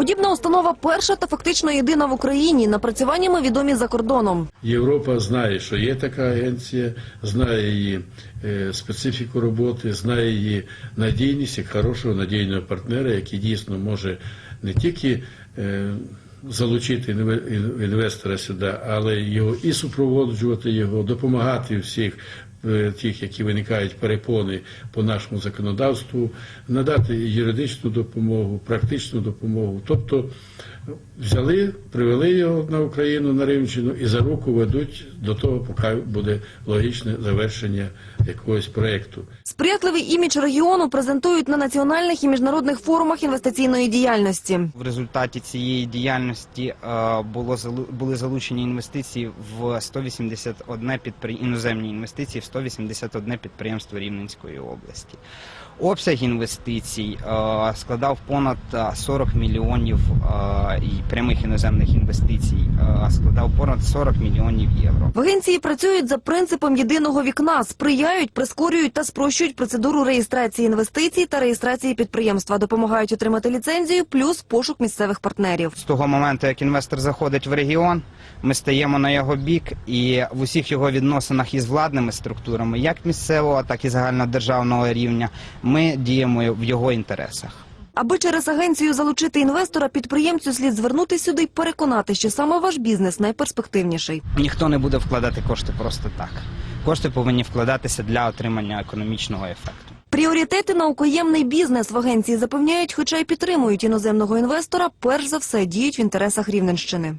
Подібна установа перша та фактично єдина в Україні. Напрацюваннями відомі за кордоном. Європа знає, що є така агенція, знає її е, специфіку роботи, знає її надійність як хорошого надійного партнера, який дійсно може не тільки е, залучити інве- інвестора сюди, але його і супроводжувати його, допомагати всіх. Е, Тих, які виникають перепони по нашому законодавству, надати юридичну допомогу, практичну допомогу. Тобто взяли, привели його на Україну на Рівненщину і за руку ведуть до того, поки буде логічне завершення якогось проєкту. Сприятливий імідж регіону презентують на національних і міжнародних форумах інвестиційної діяльності. В результаті цієї діяльності е, було залу- були залучені інвестиції в 181 підпри... іноземні інвестиції в 181 підприємство Рівненської області. Обсяг інвестицій е, складав понад е, 40 мільйонів е, і прямих іноземних інвестицій е, складав понад 40 мільйонів євро. В агенції працюють за принципом єдиного вікна, сприяють, прискорюють та спрощують процедуру реєстрації інвестицій та реєстрації підприємства, допомагають отримати ліцензію, плюс пошук місцевих партнерів. З того моменту, як інвестор заходить в регіон, ми стаємо на його бік, і в усіх його відносинах із владними структурами, як місцевого, так і загальнодержавного рівня, ми діємо в його інтересах. Аби через агенцію залучити інвестора, підприємцю слід звернути сюди й переконати, що саме ваш бізнес найперспективніший. Ніхто не буде вкладати кошти просто так. Кошти повинні вкладатися для отримання економічного ефекту. Пріоритети наукоємний бізнес в агенції запевняють, хоча й підтримують іноземного інвестора, перш за все діють в інтересах Рівненщини.